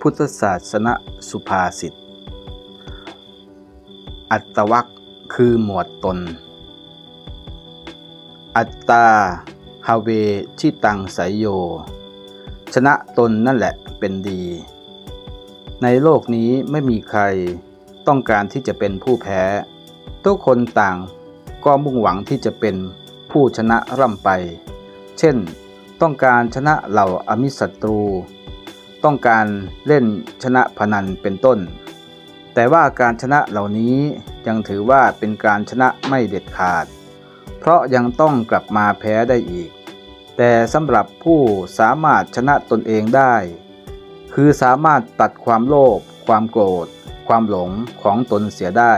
พุทธศาสนสุภาษิต อัตวักคือหมวดตน อัตตาฮาเวชิตังสายโย ชนะตนนั่นแหละเป็นดี ในโลกนี้ไม่มีใครต้องการที่จะเป็นผู้แพ้ ทุกคนต่างก็มุ่งหวังที่จะเป็นผู้ชนะร่ำไป เช่น ต้องการชนะเหล่าอมิศัตรู ต้องการเล่นชนะพนันเป็นต้น แต่ว่าการชนะเหล่านี้ยังถือว่าเป็นการชนะไม่เด็ดขาด เพราะยังต้องกลับมาแพ้ได้อีก แต่สำหรับผู้สามารถชนะตนเองได้ คือสามารถตัดความโลภความโกรธ ความหลงของตนเสียได้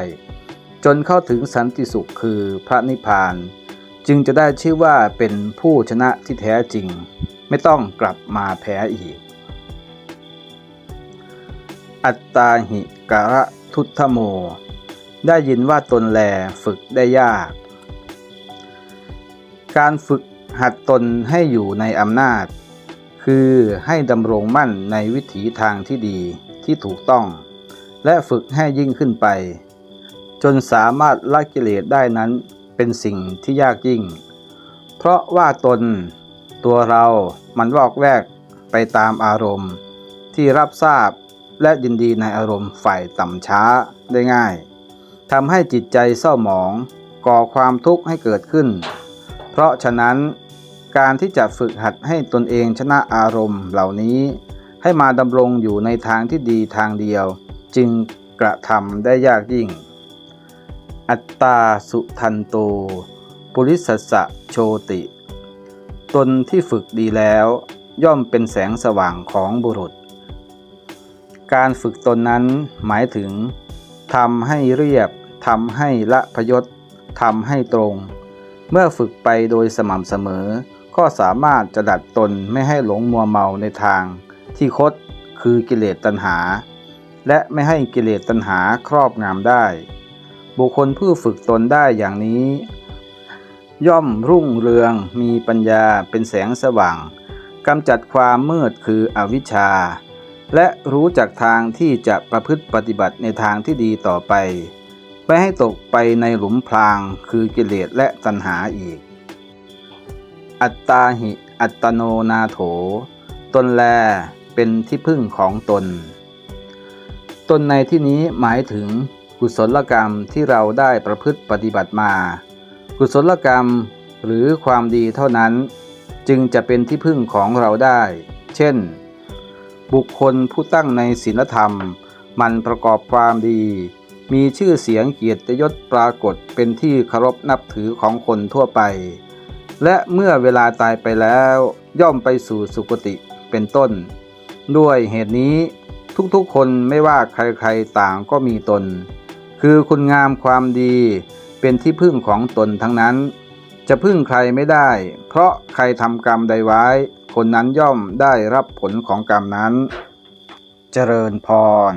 จนเข้าถึงสันติสุขคือพระนิพพานจึงจะได้ชื่อว่าเป็นผู้ชนะที่แท้จริง ไม่ต้องกลับมาแพ้อีก อัตตาหิการะทุตโม ได้ยินว่าตนแลฝึกได้ยาก การฝึกหัดตนให้อยู่ในอำนาจ คือให้ดำรงมั่นในวิถีทางที่ดีที่ถูกต้อง และฝึกให้ยิ่งขึ้นไป จนสามารถละกิเลสได้นั้นเป็นสิ่งที่ยากยิ่ง เพราะว่าตนตัวเรามันวอกแวกไปตามอารมณ์ ที่รับทราบ และยินดีในอารมณ์ฝ่ายต่ำช้าได้ง่ายทำให้จิตใจเศร้าหมองก่อความทุกข์ให้เกิดขึ้น เพราะฉะนั้นการที่จะฝึกหัดให้ตนเองชนะอารมณ์เหล่านี้ ให้มาดำรงอยู่ในทางที่ดีทางเดียว จึงกระทำได้ยากยิ่ง อัตตาสุทันโต ปุริสสะโชติ ตนที่ฝึกดีแล้ว ย่อมเป็นแสงสว่างของบุรุษ การฝึกตนนั้นหมายถึงทำให้เรียบทำให้ละพยศทำให้ตรง เมื่อฝึกไปโดยสม่ำเสมอ ก็สามารถจะดัดตนไม่ให้หลงมัวเมาในทาง ที่คดคือกิเลสตัณหา และไม่ให้กิเลสตัณหาครอบงำได้ บุคคลผู้ฝึกตนได้อย่างนี้ ย่อมรุ่งเรืองมีปัญญาเป็นแสงสว่างกำจัดความมืดคืออวิชชา และรู้จักทางที่จะประพฤติปฏิบัติในทางที่ดีต่อไป ไม่ให้ตกไปในหลุมพรางคือกิเลสและตัณหาอีก อัตตาหิอัตโนนาโถ ตนแลเป็นที่พึ่งของตน ตนในที่นี้หมายถึงกุศลกรรมที่เราได้ประพฤติปฏิบัติมา กุศลกรรมหรือความดีเท่านั้น จึงจะเป็นที่พึ่งของเราได้ เช่น บุคคลผู้ตั้งในศีลธรรม มันประกอบความดี มีชื่อเสียงเกียรติยศปรากฏเป็นที่เคารพนับถือของคนทั่วไป และเมื่อเวลาตายไปแล้วย่อมไปสู่สุคติเป็นต้น ด้วยเหตุนี้ทุกๆคนไม่ว่าใครๆต่างก็มีตน คือคุณงามความดีเป็นที่พึ่งของตนทั้งนั้น จะพึ่งใครไม่ได้ เพราะใครทำกรรมใดไว้ คนนั้นย่อมได้รับผลของกรรมนั้น เจริญพร